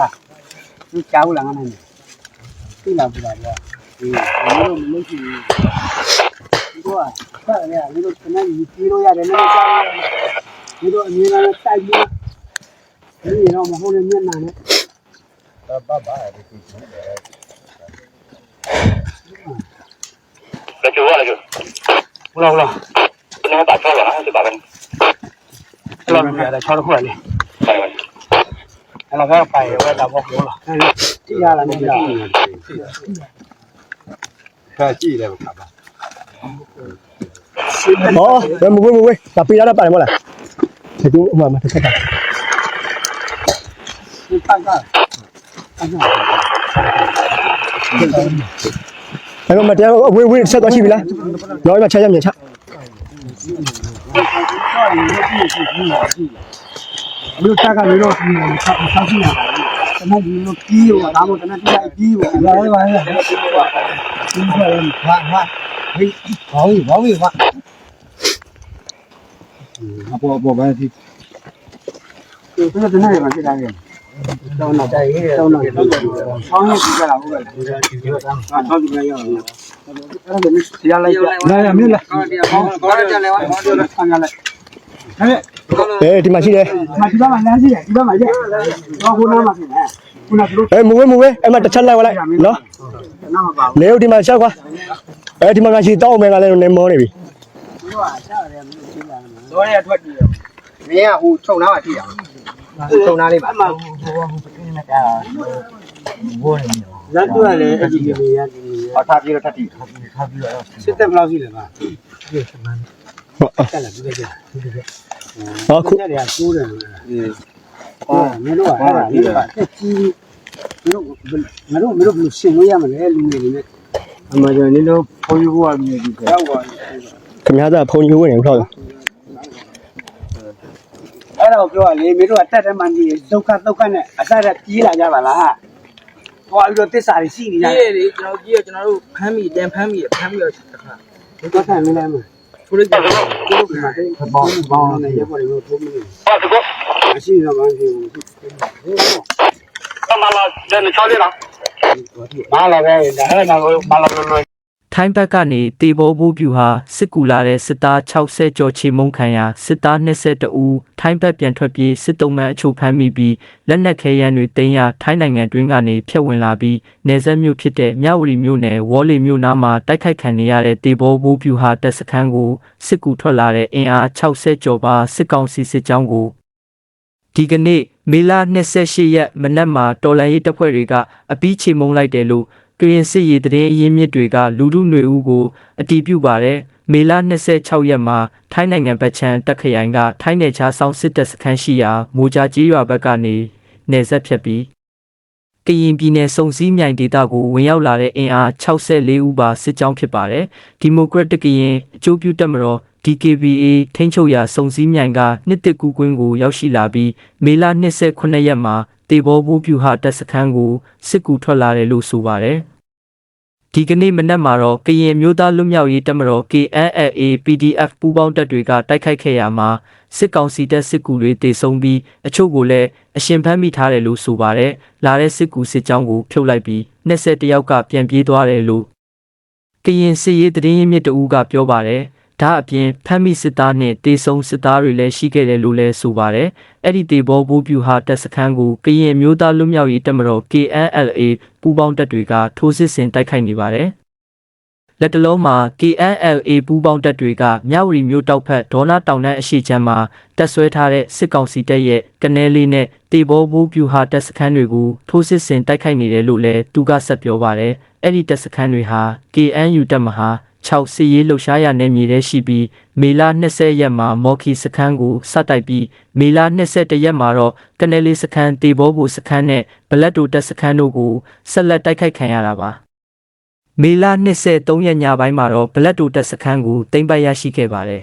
လားသူကြောက်လာငါနဲ့သူ့လာပြတာကဒီမင်းတို့မလို့ရှိဘူးဒီတော့ဆက်ရမင်းတို့ကနေကြီးလို့ရတယ်မင်းတို့ကြောက်ရတယ်မင်းတို့အမြင်နဲ့တိုက်ပြီးဒီတော့မဟုတ်လည်းမျက်နှာနဲ့ဘာဘာဘာဒီကိစ္စနဲ့လက်ကျိုးလက်ကျိုးဟုတ်လားဟုတ်လားကျွန်တော်ပါချောလာတယ်ဒါပဲကျွန်တော်ကလည်းချောတော့ခွာလေ အဲ့လိုပဲပိုင်ဝဲတာပေါ့ဟုတ်လားတိရလာနေလားခါကြည့်တယ်ခါပါဟောဘယ်မဝေးမဝေးဒါပေးရတာပါတယ်မဟုတ်လားဒီကူအမှမတစ်ခါတာဒီပတ်ကအဲ့တော့မတရားဝေးဝေးဆက်သွားရှိပြီလားတော့မှချက်ရမြင်ချဘ လို့တက်ကလည်းတော့ဒီဆောက်ဆောက်ရှိနေတာတနက်ဒီလိုကြီးရောဒါမှမဟုတ်တနက်တိလိုက်ကြီးရောလာရပါရဲ့ဒီကလည်းဟာဟာဟေးဘောင်းဘောင်းဟာအပေါ်ပေါ်ပိုင်းဒီဒီကတနက်ရမှာဖြစ်တာလေတောင်းတော့တိုင်ရဲတောင်းတော့ဆောင်းရကြတာဟုတ်ကဲ့ဒီကဒီကတောင်းဆောင်းကြရအောင်အဲ့ဒါလည်းတရားလိုက်ကြလာရမြင်လားဟုတ်တယ်ဘောင်းဘောင်းကြလဲဝါဘောင်းကြလဲဆန်းကြလဲဟဲ့ ဘယ်ဒီမှာရှိတယ်မဒီဘက်မှာလမ်းရှိတယ်ဒီဘက်မှာရက်တော့ဟိုနားမှာဖြစ်တယ်ခုနကတို့ဘယ်မဝေးမဝေးအဲ့မှာတစ်ချက်လိုက်ဝလိုက်နော်နားမှာပါနေဦးဒီမှာချက်ကွာအဲ့ဒီမှာငါရှိတောင်းမယ်ကလည်းနေမောနေပြီဘူးတို့ကရှာရတယ်မင်းသိလားတော့ရထွက်ကြည့်မင်းကဟိုခြုံနာမှာထိတာခြုံနာလေးပါအမှဟိုဟိုပင်းနေတာဘောနေဇတ်တူကလည်းအကြည့်ကြီးနေရဒီနေရဟောထားပြီးတော့ထပ်ထိစစ်တက်ဘလောက်ရှိလဲပါဒီစမန် တက်လာပြီးကြတယ်ဟောခုညတွေကကျိုးတယ်လို့ဟာမင်းတို့ကအဲ့ဒါလေးကတက်ကြီးမင်းတို့မင်းတို့မင်းတို့ဘယ်လိုရှင်းလို့ရမလဲလူတွေနဲ့အမှန်ကျွန်တော်နင်းတို့ဖုန်းယူဖို့အမြင်ဒီကရောက်ပါခင်ဗျားသားဖုန်ယူဝင်နေဟုတ်အဲ့တော့ပြောရလေမင်းတို့ကတက်တယ်မှနေဒုက္ခဒုက္ခနဲ့အစရပြေးလာကြပါလားဟောပြီးတော့တစ္ဆာတွေရှိနေကြကြီးရလေကျွန်တော်ကြီးရကျွန်တော်တို့ဖမ်းမိတန်ဖမ်းမိဖမ်းပြီးတော့တစ်ခါဒီတော့ဆိုင်မလဲမ ထိုးလိုက်ကြတယ်ထိုးလို့မှာတဲ့ဘောင်းဘောင်းနဲ့ရပါတယ်လို့ထိုးမလို့ဟုတ်ကောအရှိရပါန်းကြီးကိုဟုတ်ကောမလာတဲ့ချောလေးလားမလာပဲဒါဟဲ့ငါတို့မလာလို့လို့ ထိုင်းဘက်ကနေတေဘောဘူးပြူဟာစစ်ကူလာတဲ့စစ်သား60ကျော်ချေမုန်းခံရစစ်သား22ဦးထိုင်းဘက်ပြန်ထွက်ပြေးစစ်တုံးမှန်အချို့ဖမ်းမိပြီးလက်နက်ခဲယမ်းတွေတင်ရထိုင်းနိုင်ငံတွင်းကနေဖျက်ဝင်လာပြီးနေဆက်မြို့ဖြစ်တဲ့မြဝတီမြို့နယ်ဝေါ်လီမြို့နားမှာတိုက်ခိုက်ခံနေရတဲ့တေဘောဘူးပြူဟာတပ်စခန်းကိုစစ်ကူထွက်လာတဲ့အင်အား60ကျော်ပါစစ်ကောင်စီစစ်ကြောင်းကိုဒီကနေ့မေလ28ရက်မနက်မှာတော်လန်ရေးတပ်ဖွဲ့တွေကအပီးချေမုံလိုက်တယ်လို့ ကရင်စစ်ရေးတရင်အရင်းမြစ်တွေကလူလူຫນွေဦးကိုအတီးပြုတ်ပါတယ်မေလ26ရက်မှာထိုင်းနိုင်ငံဗတ်ချန်တက်ခရိုင်ကထိုင်းနယ်ခြားစောင့်စစ်တပ်စခန်းရှိရာမိုဂျာကြီးရွာဘက်ကနေနယ်ဆက်ဖြတ်ပြီးကရင်ပြည်နယ်စုံစည်းမြိုင်ဒေသကိုဝင်ရောက်လာတဲ့အင်အား64ဦးပါစစ်ကြောင်းဖြစ်ပါတယ်ဒီမိုကရက်တစ်ကရင်အကျိုးပြုတက်မတော် DKBA ထိန်းချုပ်ရာစုံစည်းမြိုင်ကနှစ်တစ်ကူကွင်းကိုရောက်ရှိလာပြီးမေလ29ရက်မှာ တေဘောဘူးပြူဟာတပ်စခန်းကိုစစ်ကူထွက်လာတယ်လို့ဆိုပါတယ်။ဒီကနေ့မနက်မှာတော့ကရင်မျိုးသားလွတ်မြောက်ရေးတပ်မတော် KNLA PDF ပူးပေါင်းတပ်တွေကတိုက်ခိုက်ခဲ့ရမှာစစ်ကောင်စီတပ်စစ်ကူတွေတေဆုံးပြီးအချို့ကိုလည်းအရှင်ဖမ်းမိထားတယ်လို့ဆိုပါတယ်။လာတဲ့စစ်ကူစစ်ကြောင်းကိုဖြုတ်လိုက်ပြီး20တယောက်ကပြန်ပြေးသွားတယ်လို့ကရင်စစ်ရေးတရင်ရင်းမြစ်တဦးကပြောပါတယ်။ ဒါအပြင်ဖမ်းမိစစ်သားနဲ့တေဆုံစစ်သားတွေလည်းရှိခဲ့တယ်လို့လည်းဆိုပါတယ်။အဲ့ဒီတေဘောဘိုးပြူဟာတပ်စခန်းကိုကရင်မျိုးသားလွတ်မြောက်ရေးတပ်မတော် KNLA ပူးပေါင်းတပ်တွေကထိုးစစ်ဆင်တိုက်ခိုက်နေပါတယ်။လက်တလုံးမှာ KNLA ပူးပေါင်းတပ်တွေကမြဝတီမြို့တောက်ဖက်ဒေါနာတောင်တန်းအရှိချမ်းမှာတပ်ဆွဲထားတဲ့စစ်ကောင်စီတပ်ရဲ့ကနေလေးနဲ့တေဘောဘိုးပြူဟာတပ်စခန်းတွေကိုထိုးစစ်ဆင်တိုက်ခိုက်နေတယ်လို့လည်းသူကဆက်ပြောပါတယ်။အဲ့ဒီတပ်စခန်းတွေဟာ KNU တပ်မဟာ 6စစ်ရေးလှုပ်ရှားရနယ်မြေထဲရှိပြီးမေလ20ရက်မှာမော်ခီစခန်းကိုစတိုက်ပြီးမေလ21ရက်မှာတော့ကနေလေးစခန်းတေဘောဘူစခန်းနဲ့ဘလက်တိုတပ်စခန်းတို့ကိုဆက်လက်တိုက်ခိုက်ခံရတာပါမေလ23ရက်ညပိုင်းမှာတော့ဘလက်တိုတပ်စခန်းကိုတင်ပိုက်ရရှိခဲ့ပါတယ်